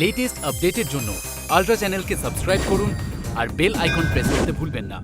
Latest আপডেটের জন্য ultra চ্যানেলকে সাবস্ক্রাইব করুন আর বেল আইকন প্রেস করতে ভুলবেন না।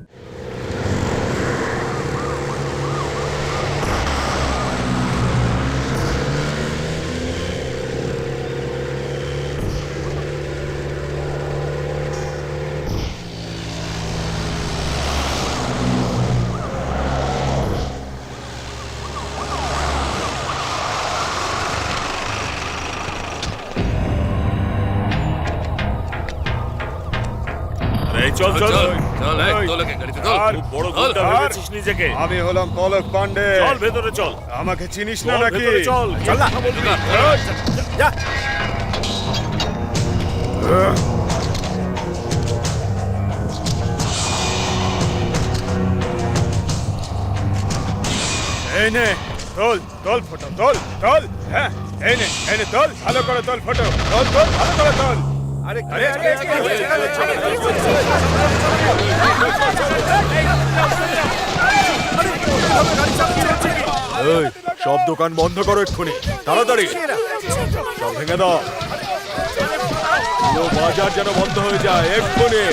চল চল চল এই, ওই, তোল একে গাড়িতে তোল। আর বড় চল। গুন্ডা ভেবেছিস নিজেকে। আমি হলাম পলক পান্ডে চল ভেতরে চল। আমাকে চিনিস না চল নাকি? চল। চল। না। ঢুকা। এই। নে তোল তোল ফটো তোল তোল হ্যাঁ এই নে এই নে তোল ভালো করে তোল ফটো। তোল তোল ভালো করে তোল আরে আরে আরে এই সব দোকান বন্ধ করো এক্ষুনি তাড়াতাড়ি সব ভেঙে দাও পুরো বাজার যেন বন্ধ হয়ে যায় এক্ষুনি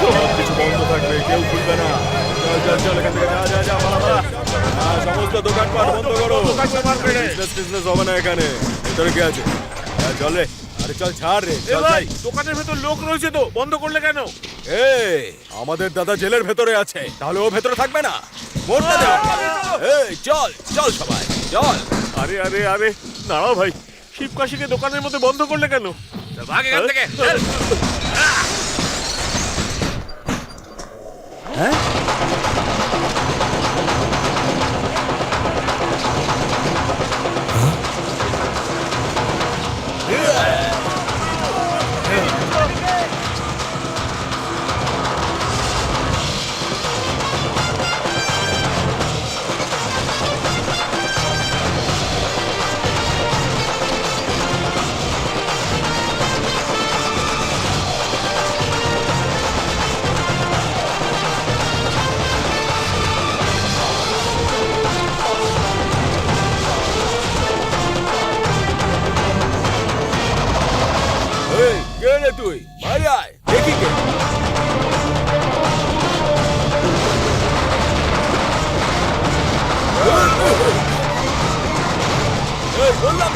সব কিছু বন্ধ থাকবে কেউ খুলবে না। চল চল এখান থেকে যা যা যা পালা পালা। সমস্ত দোকানপাট বন্ধ করো। বিজনেস টিজনেস হবে না এখানে। ভেতরে কে আছে? চল রে। আরে চল ছাড় রে চল যাই। দোকানের ভেতর লোক রয়েছে তো বন্ধ করলে কেন? এই আমাদের দাদা জেলের ভেতরে আছে তাহলে ও ভেতরে থাকবে না। মরতে দাও। এই চল চল সবাই চল। আরে আরে আরে দাঁড়াও ভাই শিবকাশিকে দোকানের মধ্যে বন্ধ করলে কেন? ভাগ এখান থেকে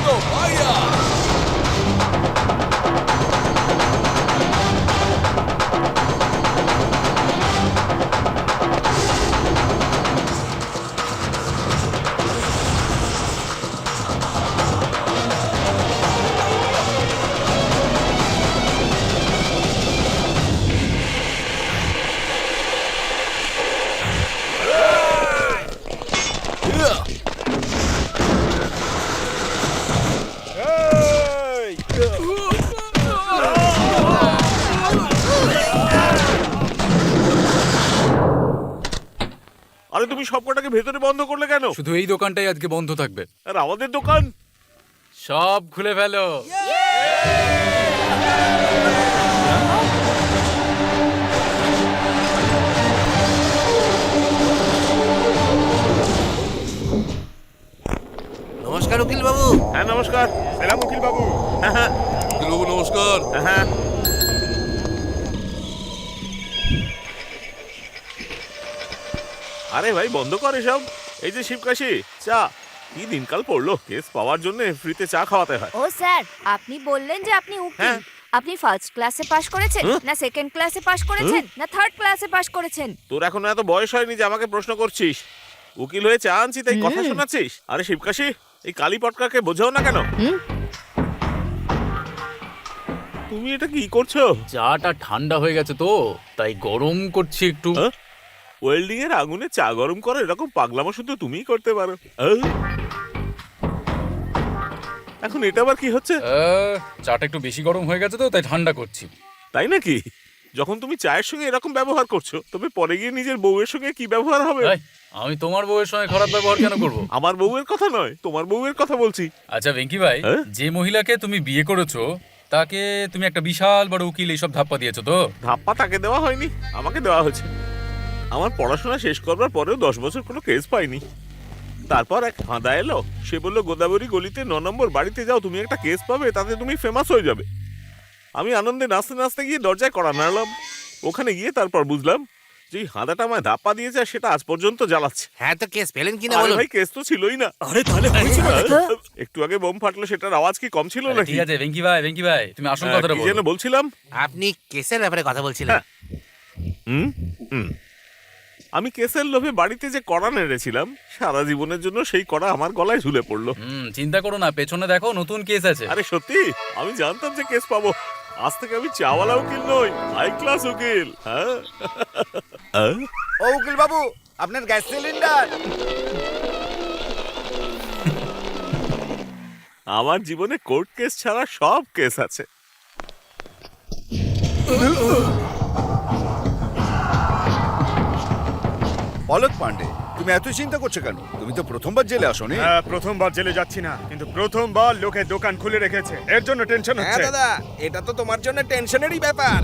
এই সবকটাকে ভেতরে বন্ধ করলে কেন? শুধু এই দোকানটাই আজকে বন্ধ থাকবে। আর আমাদের দোকান? সব খুলে ফেলো। নমস্কার উকিল বাবু হ্যাঁ নমস্কার। সেলাম উকিল বাবু হ্যাঁ হ্যাঁ উকিল বাবু নমস্কার হ্যাঁ। আরে ভাই বন্ধ কর এসব। এই যে শিবকাশি চা। কি দিনকাল পড়ল? কেস পাওয়ার জন্য ফ্রিতে চা খাওয়াতে হয়। ও স্যার আপনি বললেন যে আপনি উকিল। হ্যাঁ। আপনি ফার্স্ট ক্লাসে পাশ করেছেন হুম? না সেকেন্ড ক্লাসে পাশ করেছেন না থার্ড ক্লাসে পাশ করেছেন? তোর এখনও এত বয়স হয়নি যে আমাকে প্রশ্ন করছিস। উকিল হয়ে চা আনছি তাই কথা শোনাচ্ছিস? আরে শিবকাশি এই কালী পটকাকে বোঝাও না কেন? হুম? তুমি এটা কি করছ? চাটা ঠান্ডা হয়ে গেছে তো তাই গরম করছি একটু। হ্যাঁ? ওয়েল্ডিং এর আগুনে চা গরম করো এরকম পাগলামো শুধু তুমিই করতে পারো। এখন এটা আবার কি হচ্ছে? চাটা একটু বেশি গরম হয়ে গেছে তো তাই ঠান্ডা করছি। তাই নাকি? যখন তুমি চায়ের সঙ্গে এরকম ব্যবহার করছ তবে পরে গিয়ে নিজের বউয়ের সঙ্গে কি ব্যবহার হবে? আমি তোমার বউয়ের সঙ্গে খারাপ ব্যবহার কেন করব? আমার বউয়ের কথা নয় তোমার বউয়ের কথা বলছি। আচ্ছা ভেঙ্কি ভাই হ্যাঁ? যে মহিলাকে তুমি বিয়ে করেছ তাকে তুমি একটা বিশাল বড় উকিল এইসব ধাপ্পা দিয়েছ তো? ধাপ্পা তাকে দেওয়া হয়নি আমাকে দেওয়া হয়েছে। আমার পড়াশোনা শেষ করবার পরেও দশ বছর কোনো কেস পাইনি। তারপর এক হাঁদা এলো সে বলল গোদাবরী গলিতে ন নম্বর বাড়িতে যাও তুমি একটা কেস পাবে তাতে তুমি ফেমাস হয়ে যাবে। আমি আনন্দে নাচতে নাচতে গিয়ে দরজায় করা নাড়লাম। ওখানে গিয়ে তারপর বুঝলাম যে হাঁদাটা আমায় ধাপ্পা দিয়েছে আর সেটা আজ পর্যন্ত জ্বালাচ্ছে। হ্যাঁ তো কেস পেলেন কিনা বলুন? ভাই কেস তো ছিলই না। আরে তাহলে হয়েছিল একটু আগে বোম ফাটলো সেটার আওয়াজ কি কম ছিল নাকি? ঠিক আছে ভেঙ্কি ভাই ভেঙ্কি ভাই তুমি আসল হ্যাঁ, কথাটা বলো। যেন বলছিলাম? আপনি কেসের ব্যাপারে কথা বলছিলেন। হুম? হুম। আমি কেসের লোভে বাড়িতে যে কড়া নেড়েছিলাম সারা জীবনের জন্য সেই কড়া আমার গলায় ঝুলে পড়ল। হুম চিন্তা করো না পেছনে দেখো নতুন কেস আছে। আরে সত্যি? আমি জানতাম যে কেস পাবো। আজ থেকে আমি চাওয়ালা উকিল নই হাই ক্লাস উকিল হ্যাঁ হ্যাঁ? ও উকিল বাবু আপনার গ্যাস সিলিন্ডার। আমার জীবনে কোর্ট কেস ছাড়া সব কেস আছে। পলক পান্ডে তুমি এত চিন্তা করছ কেন তুমি তো প্রথমবার জেলে আসোনি হ্যাঁ প্রথমবার জেলে যাচ্ছি না কিন্তু প্রথমবার লোকে দোকান খুলে রেখেছে এর জন্য টেনশন হ্যাঁ হচ্ছে দাদা এটা তো তোমার জন্য টেনশনেরই ব্যাপার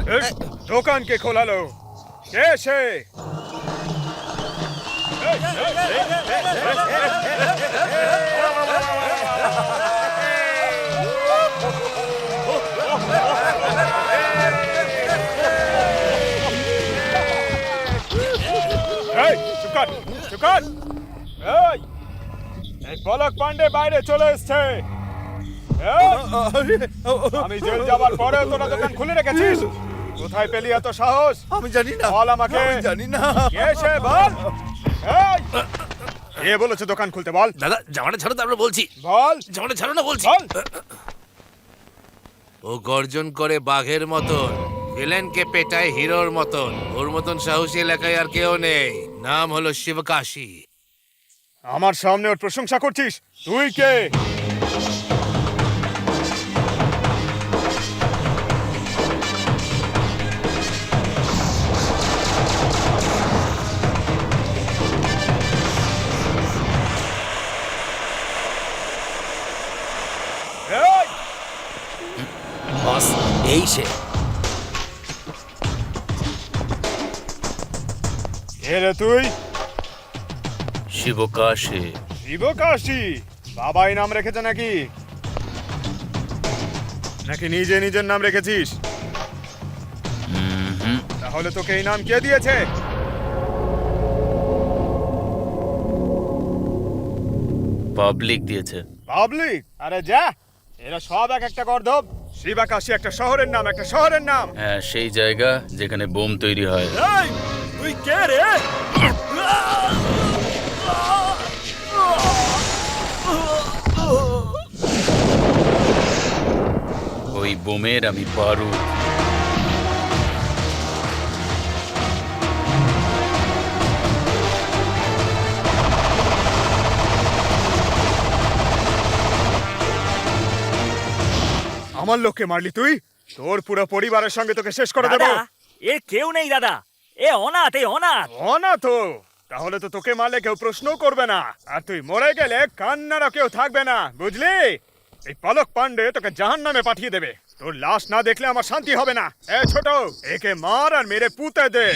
দোকান কে খোলালো কে সে কর, চুপ কর। এই, এই পলক পান্ডে বাইরে চলে এসছে। আমি জেল যাবার পরে তোরা দোকান খুলে রেখেছিস। কোথায় পেলি এত সাহস? আমি জানি না বল আমাকে। জানি না। কে সে বল। এই, কে বলেছে দোকান খুলতে বল। দাদা জামাটা ছাড়ো তারপরে বলছি। বল। জামাটা ছাড়ো না বলছি। বল। ও গর্জন করে বাঘের মতন ভিলেনকে পেটায় হিরোর মতন। ওর মতন সাহসী এলাকায় আর কেউ নেই। নাম হলো শিবকাশী। আমার সামনে ওর প্রশংসা করছিস? তুই কে? এই, সে। রে তুই? শিবকাশে। শিবকাশী? বাবাই নাম রেখেছে নাকি? নাকি নিজে নিজের নাম রেখেছিস? তাহলে তোকে এই নাম কে দিয়েছে? পাবলিক দিয়েছে। পাবলিক? আরে যা! এরা সব এক একটা গর্ধব। শিবাকাশী একটা শহরের নাম একটা শহরের নাম। হ্যাঁ সেই জায়গা যেখানে বোম তৈরি হয়। তুই কে রে ওই বোমের আমি পারু। আমার লোককে মারলি তুই? তোর পুরো পরিবারের সঙ্গে তোকে শেষ করে দেবো। দাদা এর কেউ নেই দাদা। এ, অনাথ এ, অনাথ। অনাথ? তাহলে তো তোকে মারলে কেউ প্রশ্ন করবে না। আর তুই মরে গেলে কান্নারও কেউ থাকবে না, বুঝলি? এই পলক পান্ডে তোকে জাহান নামে পাঠিয়ে দেবে। তোর লাশ না দেখলে আমার শান্তি হবে না। এ, ছোট, একে মার আর মেরে পুঁতে দে।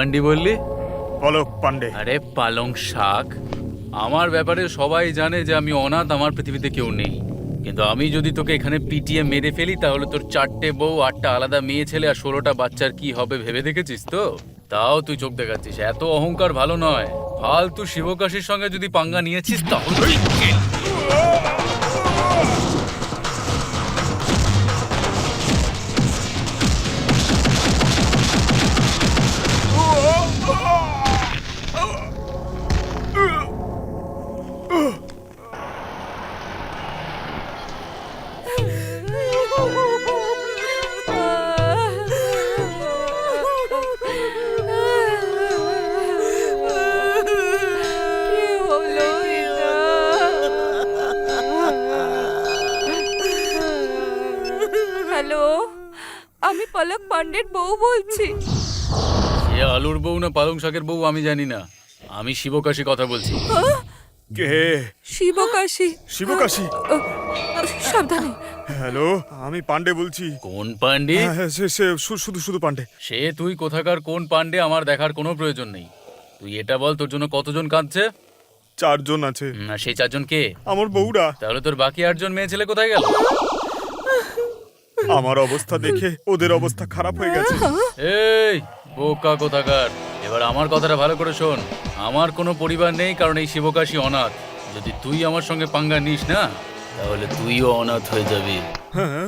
পান্ডি বললি? পলক পান্ডে আরে পালং শাক। আমার ব্যাপারে সবাই জানে যে আমি অনাথ আমার পৃথিবীতে কেউ নেই। কিন্তু আমি যদি তোকে এখানে পিটিয়ে মেরে ফেলি তাহলে তোর চারটে বউ আটটা আলাদা মেয়ে ছেলে আর ষোলোটা বাচ্চার কি হবে ভেবে দেখেছিস তো? তাও তুই চোখ দেখাচ্ছিস। এত অহংকার ভালো নয়। ফালতু শিবকাশীর সঙ্গে যদি পাঙ্গা নিয়েছিস তাহলে পলক পান্ডের বউ বলছি। সে আলুর বউ না পালং শাকের বউ আমি জানি না। আমি শিবকাশি কথা বলছি। কে? শিবকাশী। শিবকাশী? সাবধানে। হ্যালো আমি পান্ডে বলছি। কোন পান্ডে হ্যাঁ সে সে শুধু শুধু পান্ডে সে তুই কোথাকার কোন পান্ডে আমার দেখার কোনো প্রয়োজন নেই। তুই এটা বল তোর জন্য কতজন কাঁদছে? চারজন আছে। আর সেই চারজন কে? আমার বউরা। তাহলে তোর বাকি আটজন মেয়ে ছেলে কোথায় গেল? আমার অবস্থা দেখে ওদের অবস্থা খারাপ হয়ে গেছে। এই বোকা কোথাকার। এবার আমার কথাটা ভালো করে শোন। আমার কোনো পরিবার নেই কারণ এই শিবকাশী অনাথ। যদি তুই আমার সঙ্গে পাঙ্গা নিস না তাহলে তুইও অনাথ হয়ে যাবি। হ্যাঁ